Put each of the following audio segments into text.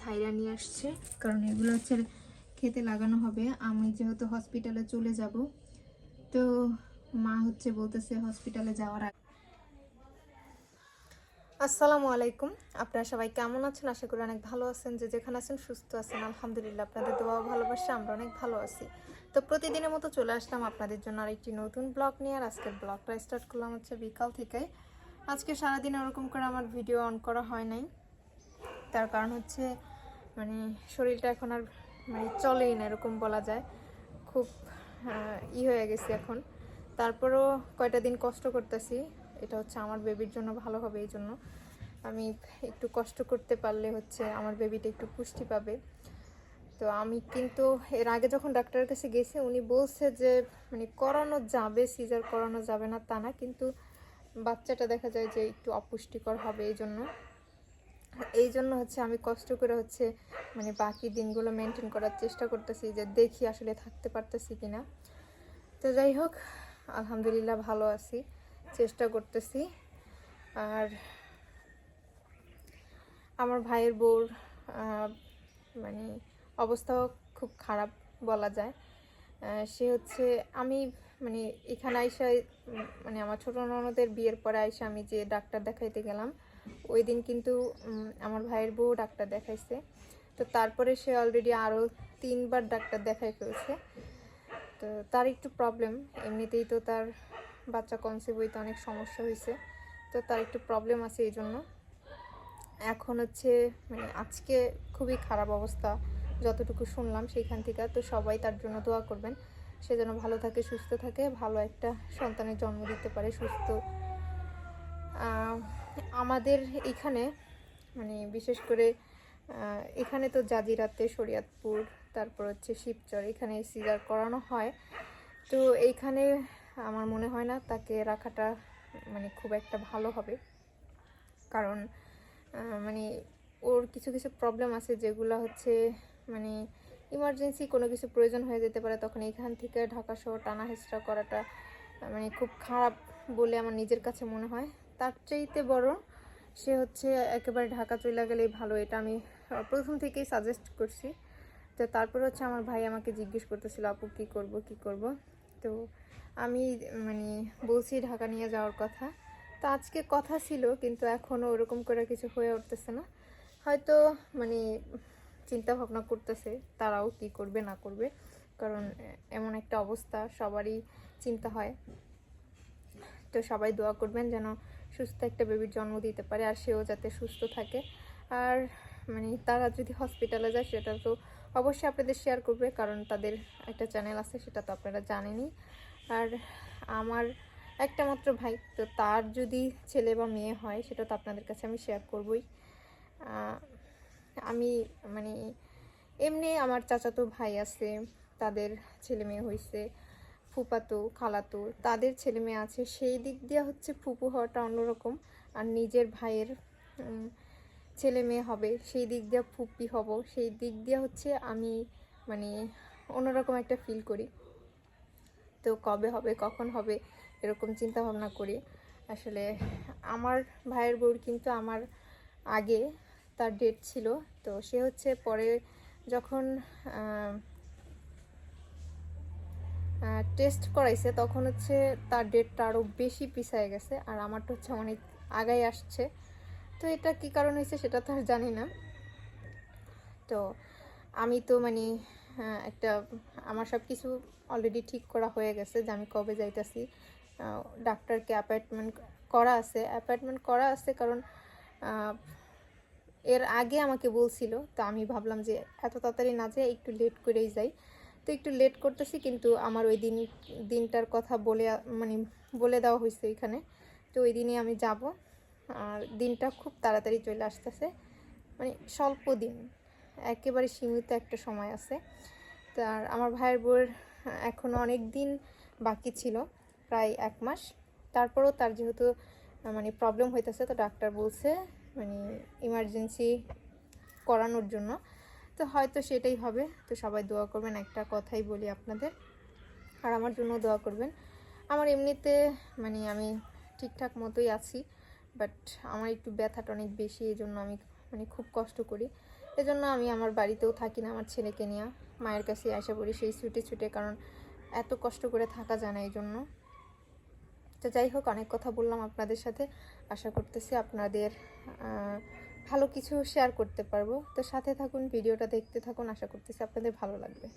ঝাইরা নিয়ে আসছে। কারণ এগুলো হচ্ছে খেতে লাগানো হবে। আমি যেহেতু হসপিটালে চলে যাব, তো মা হচ্ছে বলতেছে হসপিটালে যাওয়ার আগে আসসালামু আলাইকুম। আপনারা সবাই কেমন আছেন? আশা করি অনেক ভালো আছেন। যে যেখানে আছেন সুস্থ আছেন। আলহামদুলিল্লাহ, আপনাদের দোয়া ভালোবাসা আমরা অনেক ভালো আছি। তো প্রতিদিনের মতো চলে আসলাম আপনাদের জন্য আরেকটি নতুন ব্লগ নিয়ে। আর আজকের ব্লগটা স্টার্ট করলাম হচ্ছে বিকাল থেকে আজকে সারাদিন ওরকম করে আমার ভিডিও অন করা হয় নাই। তার কারণ হচ্ছে মানে শরীরটা এখন আর মানে চলেই না, এরকম বলা যায়। খুব ই হয়ে গেছে এখন। তারপরও কয়টা দিন কষ্ট করতেছি, এটা হচ্ছে আমার বেবির জন্য ভালো হবে এই জন্য। আমি একটু কষ্ট করতে পারলে হচ্ছে আমার বেবিটা একটু পুষ্টি পাবে। তো আমি কিন্তু, এর আগে যখন ডাক্তারের কাছে গেছি, উনি বলছে যে মানে করানো যাবে সিজার করানো যাবে না, তা না, কিন্তু বাচ্চাটা দেখা যায় যে একটু অপুষ্টিকর হবে এই জন্য। এই জন্য হচ্ছে আমি কষ্ট করে হচ্ছে মানে বাকি দিনগুলো মেনটেন করার চেষ্টা করতেছি যে দেখি আসলে থাকতে পারতেছি কিনা। তো যাই হোক, আলহামদুলিল্লাহ ভালো আছি, চেষ্টা করতেছি। আর আমার ভাইয়ের বউর মানে অবস্থাও খুব খারাপ বলা যায়। সে হচ্ছে আমি মানে এখানে আইসা মানে আমার ছোটো ননদের বিয়ের পরে আইসা আমি যে ডাক্তার দেখাইতে গেলাম ওই দিন কিন্তু আমার ভাইয়ের বউ ডাক্তার দেখাইছে। তো তারপরে সে অলরেডি আরও তিনবার ডাক্তার দেখাই ফেলছে। তো তার একটু প্রবলেম এমনিতেই তো তার বাচ্চা কনসিভ হইতে অনেক সমস্যা হয়েছে তো তার একটু প্রবলেম আছে এই জন্য। এখন হচ্ছে মানে আজকে খুবই খারাপ অবস্থা, যতটুকু শুনলাম সেইখান থেকে। তো সবাই তার জন্য দোয়া করবেন, সে যেন ভালো থাকে, সুস্থ থাকে, ভালো একটা সন্তানের জন্ম দিতে পারে, সুস্থ আমাদের এখানে মানে বিশেষ করে এখানে তো জাজিরাতে শরিয়াতপুর, তারপর হচ্ছে শিবচর, এখানে সিজার করানো হয়। তো এইখানে আমার মনে হয় না তাকে রাখাটা মানে খুব একটা ভালো হবে। কারণ মানে ওর কিছু কিছু প্রবলেম আছে যেগুলো হচ্ছে মানে ইমার্জেন্সি কোনো কিছু প্রয়োজন হয়ে যেতে পারে, তখন এখান থেকে ঢাকা শহর টানা হেঁচড়া করাটা মানে খুব খারাপ বলে আমার নিজের কাছে মনে হয়। তার চাইতে বড় সে হচ্ছে একেবারে ঢাকা চলে গেলেই ভালো। এটা আমি প্রথম থেকেই সাজেস্ট করছি। তো তারপর হচ্ছে আমার ভাই আমাকে জিজ্ঞেস করতেছিল, আপু, কী করব কী করব? তো আমি মানে বলছি ঢাকা নিয়ে যাওয়ার কথা। তো আজকে কথা ছিল, কিন্তু এখনও ওরকম করে কিছু হয়ে উঠতেছে না। হয়তো মানে চিন্তা ভাবনা করতেছে, তারাও কি করবে, না করবে। কারণ এমন একটা অবস্থা, সবারই চিন্তা হয়। তো সবাই দোয়া করবেন যেন সুস্থ একটা বেবির জন্ম দিতে পারে আর সেও যাতে সুস্থ থাকে। আর মানে তারা যদি হসপিটালে যায় সেটা তো অবশ্যই আপনাদের শেয়ার করবে কারণ তাদের একটা চ্যানেল আছে, সেটা তো আপনারা জানেনই। আর আমার একটা মাত্র ভাই, তো তার যদি ছেলে বা মেয়ে হয় সেটা তো আপনাদের কাছে আমি শেয়ার করবই। আমি মানে এমনি আমার চাচাতো ভাই আছে, তাদের ছেলে মেয়ে হয়েছে ফুপাতো, খালাতো, তাদের ছেলে মেয়ে আছে, সেই দিক দিয়ে হচ্ছে ফুপু হওয়াটা অন্যরকম। আর নিজের ভাইয়ের ছেলে মেয়ে হবে, সেই দিক দিয়ে ফুপি হব, সেই দিক দিয়ে হচ্ছে আমি মানে অন্যরকম একটা ফিল করি। তো কবে হবে, কখন হবে, এরকম চিন্তা ভাবনা করি। আসলে আমার ভাইয়ের বউর কিন্তু আমার আগে, তার ডেট ছিল। তো সে হচ্ছে পরে যখন টেস্ট করাইছে, তখন হচ্ছে তার ডেটটা আরও বেশি পিছায় গেছে, আর আমারটা হচ্ছে অনেক আগাই আসছে। তো এটা কি কারণ হয়েছে সেটা তো আর জানি না। তো আমি তো মানে একটা, আমার সব কিছু অলরেডি ঠিক করা হয়ে গেছে যে আমি কবে যাইতাছি। ডাক্তারকে অ্যাপয়েন্টমেন্ট করা আছে অ্যাপয়েন্টমেন্ট করা আছে কারণ এর আগে আমাকে বলছিল, তো আমি ভাবলাম যে এত তাড়াতাড়ি না যেয়ে একটু লেট করেই যাই। তো একটু লেট করতেছি, কিন্তু আমার ওই দিন, দিনটার কথা বলে মানে বলে দেওয়া হয়েছে এখানে। তো ওই দিনই আমি যাব। আর দিনটা খুব তাড়াতাড়ি চলে আসতেছে। মানে স্বল্প দিন, একেবারে সীমিত একটা সময় আছে। তার আমার ভাইয়ের বউয়ের এখনও অনেক দিন বাকি ছিল, প্রায় এক মাস। তারপরেও তার যেহেতু মানে প্রবলেম হইতেছে, তো ডাক্তার বলছে মানে ইমার্জেন্সি করানোর জন্য। তো হয়তো সেটাই হবে। তো সবাই দোয়া করবেন, একটা কথাই বলি আপনাদের। আর আমার জন্য দোয়া করবেন। আমার এমনিতে মানে আমি ঠিকঠাক মতোই আছি বাট আমার একটু ব্যথাটা অনেক বেশি এই জন্য আমি মানে খুব কষ্ট করি। এজন্য আমি আমার বাড়িতেও থাকি না, আমার ছেলেকে নিয়ে। মায়ের কাছে আশা করি সেই ছুটে ছুটে, কারণ এত কষ্ট করে থাকা যায় না এই জন্য তো যাই হোক, অনেক কথা বললাম আপনাদের সাথে। আশা করতেছি আপনাদের ভালো কিছু শেয়ার করতে পারব। তো সাথে থাকুন ভিডিওটা দেখতে থাকুন, আশা করতেছি আপনাদের ভালো লাগবে।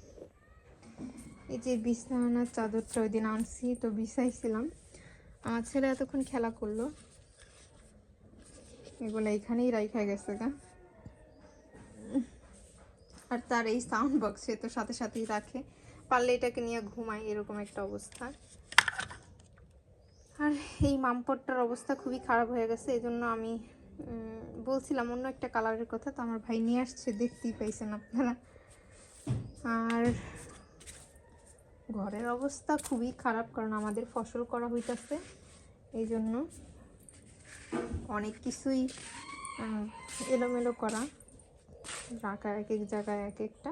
এই যে বিছানার চাদরটা ওই দিন আনছি, তো বিছাইছিলাম। আমার ছেলে এতক্ষণ খেলা করল। এগুলো এখানেই রাইখা গেছে গা। আর তার এই সাউন্ড বক্সে তো সাথে সাথেই রাখে। পারলে এটাকে নিয়ে ঘুমায়, এরকম একটা অবস্থা। আর এই মামপটটার অবস্থা খুবই খারাপ হয়ে গেছে এই জন্য আমি বলছিলাম অন্য একটা কালারের কথা, তো আমার ভাই নিয়ে আসছে, দেখতেই পাইছেন আপনারা। আর ঘরের অবস্থা খুবই খারাপ, কারণ আমাদের ফসল করা হইতাছে এই জন্য অনেক কিছুই এলোমেলো করা, রাখা এক এক জায়গায় এক একটা।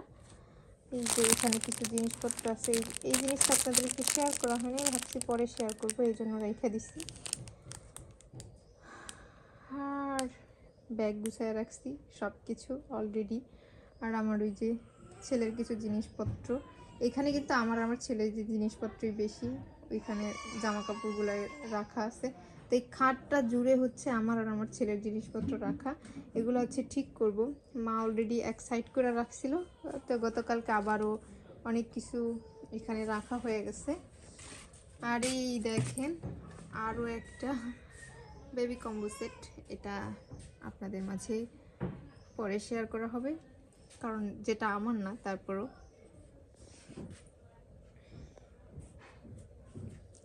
এই যে এখানে কিছু জিনিসপত্র আছে, এই জিনিসটা আপনাদের একটু শেয়ার করা হয়নি, ভাবছি পরে শেয়ার করব, এই জন্য রেখে দিচ্ছি আর ব্যাগ গুছায় রাখছি সব কিছু অলরেডি আর আমার ওই যে ছেলের কিছু জিনিসপত্র, এখানে কিন্তু আমার আমার ছেলের যে জিনিসপত্রই বেশি, ওইখানে জামা কাপড়গুলো রাখা আছে। তো এই খাটটা জুড়ে হচ্ছে আমার আর আমার ছেলের জিনিসপত্র রাখা, এগুলো হচ্ছে ঠিক করব। মা অলরেডি এক সাইড করে রাখছিল, তো গতকালকে আবারও অনেক কিছু এখানে রাখা হয়ে গেছে। আর এই দেখেন, আরও একটা বেবি কম্বো সেট এটা আপনাদের মাঝে পরে শেয়ার করা হবে। কারণ যেটা আমার না, তারপরও।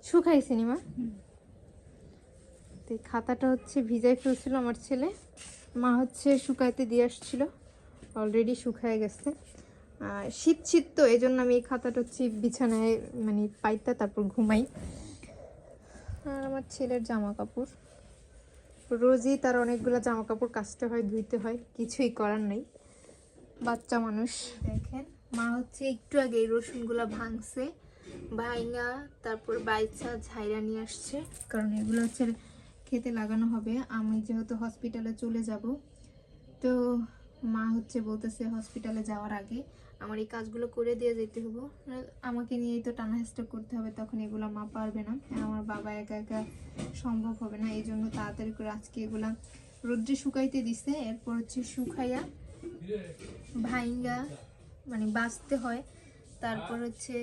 শুকাই সিনেমা। তো খাতাটা হচ্ছে ভিজাই ফেলছিল আমার ছেলে। মা হচ্ছে শুকাইতে দিয়ে আসছিল। অলরেডি শুকায় গেছে। শীত শীত তো এই জন্য আমি এই খাতাটা হচ্ছে বিছানায় মানে পাইতা তারপর ঘুমাই। আর আমার ছেলের জামা কাপড় রোজই তার অনেকগুলো জামা কাপড় কাচতে হয়, ধুইতে হয়, কিছুই করার নেই। বাচ্চা মানুষ। দেখেন, মা হচ্ছে একটু আগে এই রসুনগুলো ভাঙছে ভাইঙ্গা তারপর বাইচা, ঝাইরা নিয়ে আসছে। কারণ এগুলো হচ্ছে খেতে লাগানো হবে। আমি যেহেতু হসপিটালে চলে যাব, তো মা হচ্ছে বলতেছে হসপিটালে যাওয়ার আগে আমার এই কাজগুলো করে দিয়ে যেতে হবে। আমাকে নিয়েই তো টানা হেস্টা করতে হবে, তখন এগুলো মা পারবে না। আমার বাবা একা একা সম্ভব হবে না, এই জন্য তাড়াতাড়ি করে আজকে এগুলা রোদ্রে শুকাইতে দিছে। এরপর হচ্ছে শুকাইয়া ভাইঙ্গা মানে বাঁচতে হয়। তারপর হচ্ছে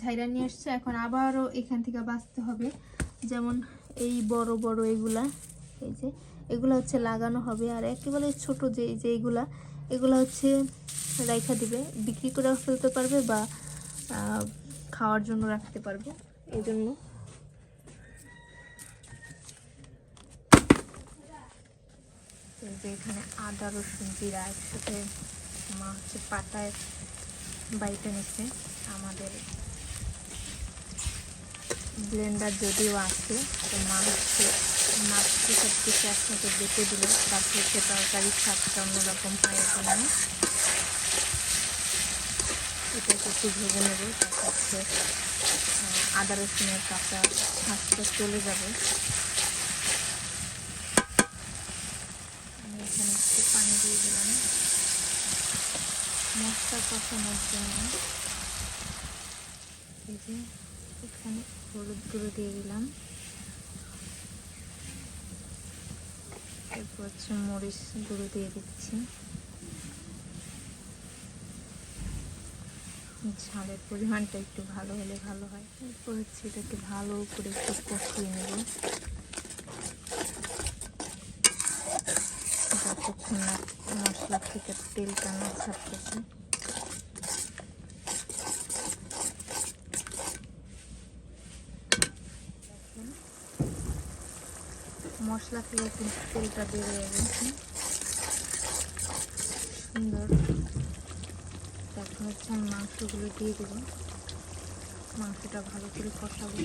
ঝাইরা নিয়ে আসছে, এখন আবারও এখান থেকে বাঁচতে হবে। যেমন এই বড় বড় এগুলা, এই যে এগুলো হচ্ছে লাগানো হবে আর একেবারে ছোট যে এই যে এগুলা হচ্ছে রাইখা দিবে, বিক্রি করে ফেলতে পারবে বা খাওয়ার জন্য রাখতে পারবে, এই জন্য। এখানে আদা, রসুন, জিরা একসাথে মা হচ্ছে পাতায় বাইটে নিচ্ছে আমাদের ব্লেন্ডার যদিও আছে, তো মা হচ্ছে মাছকে সব কিছু একসাথে বেটে দিল তারপর হচ্ছে তরকারি স্বাদটা অন্যরকম হয় এখানে এটা একটু ভেজে নেবে তারপর আদা রসুনের কাঁচা স্বাদটা চলে যাবে আমি এখানে একটু পানি দিয়ে দিলাম। মশলা কষানোর জন্য এই যে এখানে হলুদ গুঁড়ো দিয়ে দিলাম। এরপর হচ্ছে মরিচ গুঁড়ো দিয়ে দিচ্ছি। ঝালের পরিমাণটা একটু ভালো হলে ভালো হয়। এরপর হচ্ছে এটাকে ভালো করে একটু কষিয়ে নেব। যতক্ষণ মশলা থেকে তেলটা না ছাড়তেছে। মশলা থেকে কিন্তু তেলটা সুন্দর। এখন হচ্ছে আমি মাংসগুলো দিয়ে দেবো। মাংসটা ভালো করে কষাবো।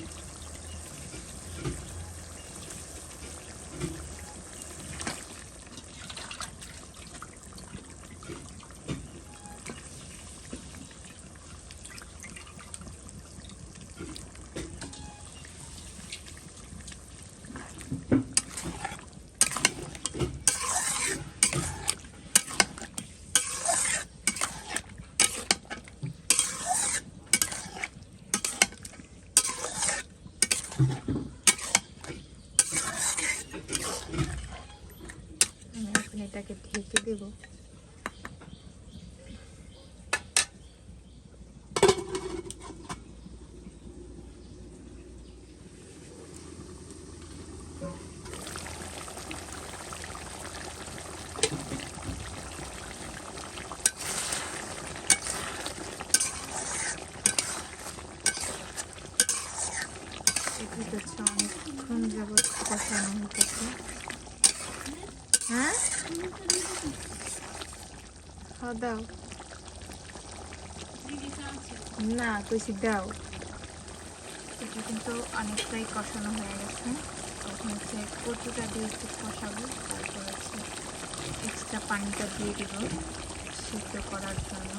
দাও না কইছি দাও। এটা কিন্তু অনেকটাই কষানো হয়ে গেছে। তখন হচ্ছে কচুটা দিয়ে একটু কষাবো তারপর হচ্ছে এক্সট্রা পানিটা দিয়ে দেবো সিদ্ধ করার জন্য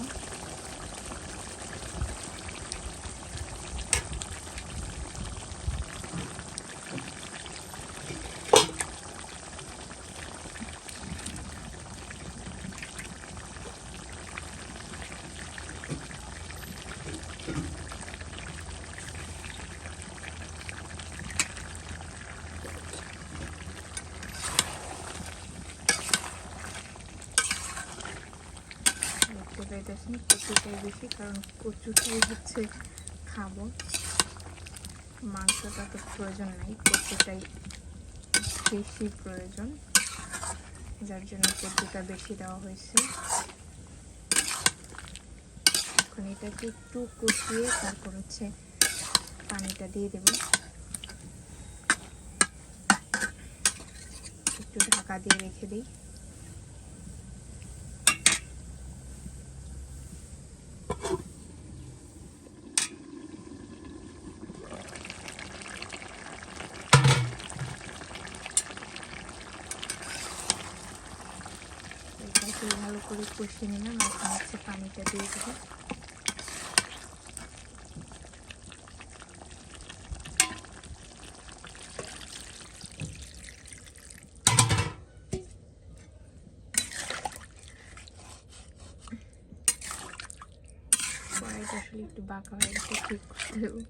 দেখতে পাইতেছেন কচুটাই বেশি, কারণ কচুটাই হচ্ছে খাব। মাংসটা তো প্রয়োজন নাই, কচুটাই বেশি প্রয়োজন, যার জন্য কচুটা বেশি দেওয়া হয়েছে। এখন এটাকে একটু কষিয়ে তারপর হচ্ছে পানিটা দিয়ে দেব। একটু ঢাকা দিয়ে রেখে দিই এটাকে ভালো করে কষিয়ে নিলাম এখন হচ্ছে পানিটা দিয়ে দেবো। একটু বাঁকা হয়ে গেছে ঠিক করতে দেবো